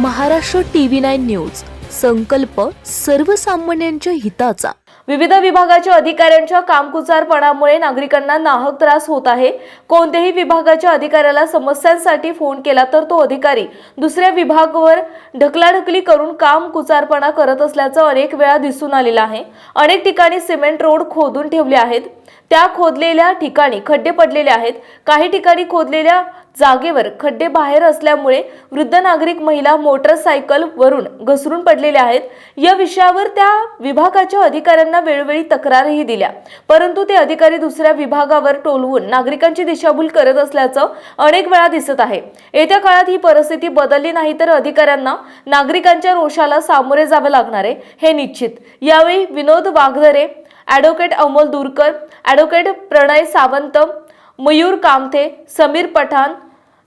Maharashtra TV nine news. संकल्प सर्वसामान्यांच्या हिताचा. विविध विभागाच्या अधिकाऱ्यांच्या कामकुचारपणामुळे नागरिकांना नाहक त्रास होत आहे. कोणत्याही विभागाच्या अधिकाऱ्याला समस्यांसाठी फोन केला तर तो अधिकारी दुसऱ्या विभागावर ढकलाढकली करून काम कुचारपणा करत असल्याचं अनेक वेळा दिसून आलेलं आहे. अनेक ठिकाणी सिमेंट रोड खोदून ठेवले आहेत. त्या खोदलेल्या ठिकाणी खड्डे पडलेले आहेत. काही ठिकाणी खोदलेल्या जागेवर खड्डे बाहेर असल्यामुळे वृद्ध नागरिक महिला मोटरसायकल वरून घसरून पडलेल्या आहेत. या विषयावर त्या विभागाच्या अधिकाऱ्यांना वेळोवेळी तक्रारही दिल्या. परंतु ते अधिकारी दुसऱ्या विभागावर टोलवून नागरिकांची दिशाभूल करत असल्याचं अनेक वेळा दिसत आहे. येत्या काळात ही परिस्थिती बदलली नाही तर अधिकाऱ्यांना नागरिकांच्या रोषाला सामोरे जावे लागणार आहे हे निश्चित. यावेळी विनोद वाघदरे ॲडव्होकेट अमोल दूरकर ॲडव्होकेट प्रणय सावंत मयूर कामथे समीर पठाण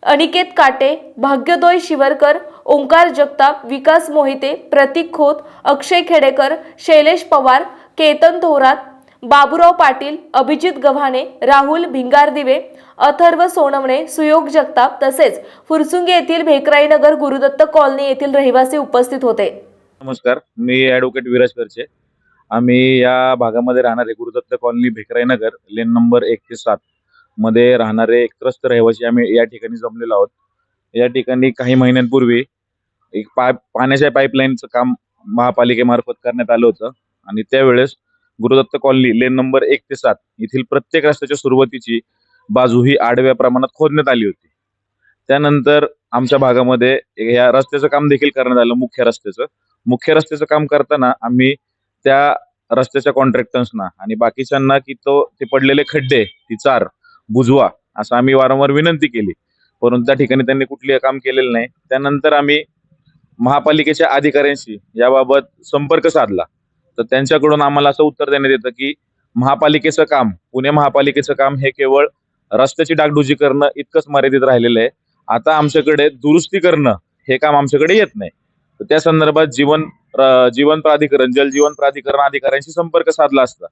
अनिकेत काटे भाग्योदय शिवरकर ओंकार जगताप विकास मोहिते प्रतीक खोत अक्षय खेडेकर शैलेश पवार केतन थोरात बाबूराव पाटील अभिजित गव्हाणे राहुल भिंगारदिवे अथर्व सोनवणे सुयोग जगताप तसेच फुरसुंगे येथील भेकराईनगर गुरुदत्त कॉलनी येथील रहिवासी उपस्थित होते. नमस्कार मी ॲडव्होकेट विराज करचे आम्ही या भागामध्ये राहणारे Gurudatt colony Bhikrai Nagar lane number एक ते सात मध्ये राहणारे एक त्रस्त रहिवासी आम्ही या ठिकाणी जमलेलो आहोत. या ठिकाणी काही महिन्यांपूर्वी एक पाय पाण्याच्या पाईपलाईनचं काम महापालिकेमार्फत करण्यात आलं होतं आणि त्यावेळेस गुरुदत्त कॉलनी लेन नंबर एक ते सात येथील प्रत्येक रस्त्याच्या सुरुवातीची बाजू ही आडव्या प्रमाणात खोदण्यात आली होती. त्यानंतर आमच्या भागामध्ये या रस्त्याचं काम देखील करण्यात आलं मुख्य रस्त्याचं. मुख्य रस्त्याचं काम करताना आम्ही त्या रस्त्याच्या कॉन्ट्रॅक्टर्सना आणि बाकीच्यांना की तो ते पडलेले खड्डे ती चार बुजवा असं आम्ही वारंवार विनंती केली. परंतु त्या ठिकाणी त्यांनी कुठले काम केलेलं नाही. त्यानंतर आम्ही महापालिकेच्या अधिकाऱ्यांशी याबाबत संपर्क साधला. तर त्यांच्याकडून आम्हाला असं उत्तर देण्यात येतं की महापालिकेचं काम पुणे महापालिकेचं काम हे केवळ रस्त्याची डागडुजी करणं इतकंच मर्यादित राहिलेलं आहे. आता आमच्याकडे दुरुस्ती करणं हे काम आमच्याकडे येत नाही. तर त्या संदर्भात जीवन जीवन प्राधिकरण जलजीवन प्राधिकरण अधिकाऱ्यांशी संपर्क साधला असता.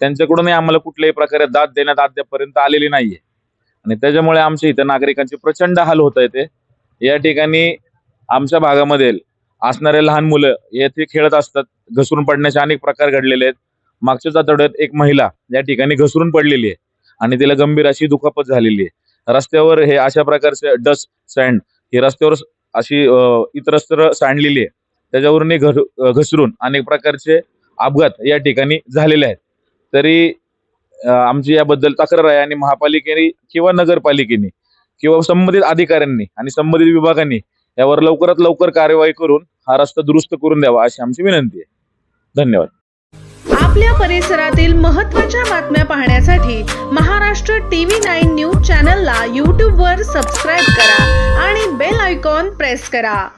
त्यांच्याकडूनही आम्हाला कुठल्याही प्रकारे दाद देण्यात अद्यापर्यंत आलेली नाहीये. आणि त्याच्यामुळे आमच्या इथं नागरिकांचे प्रचंड हाल होत आहेत ते. या ठिकाणी आमच्या भागामध्ये असणारे लहान मुलं येथे खेळत असतात. घसरून पडण्याचे अनेक प्रकार घडलेले आहेत. मागच्याच आठवड्यात एक महिला या ठिकाणी घसरून पडलेली आहे आणि तिला गंभीर अशी दुखापत झालेली आहे. रस्त्यावर हे अशा प्रकारचे डस्ट सँड ही रस्त्यावर अशी इतरस्त्र सांडलेली आहे. त्याच्यावरून घ- घसरून अनेक प्रकारचे अपघात या ठिकाणी झालेले आहेत. तरी आमची याबद्दल तक्रार आहे आणि महापालिकेने किंवा नगरपालिकेने किंवा संबंधित अधिकाऱ्यांनी आणि संबंधित विभागांनी यावर लवकरात लवकर कार्यवाही करून हा रस्ता दुरुस्त करून द्यावा अशी आमची विनंती आहे. धन्यवाद. आपल्या परिसरातील महत्त्वाच्या बातम्या पाहण्यासाठी महाराष्ट्र टीव्ही नाईन न्यूज चॅनलला यूट्यूबवर सबस्क्राईब करा आणि बेल आयकॉन प्रेस करा.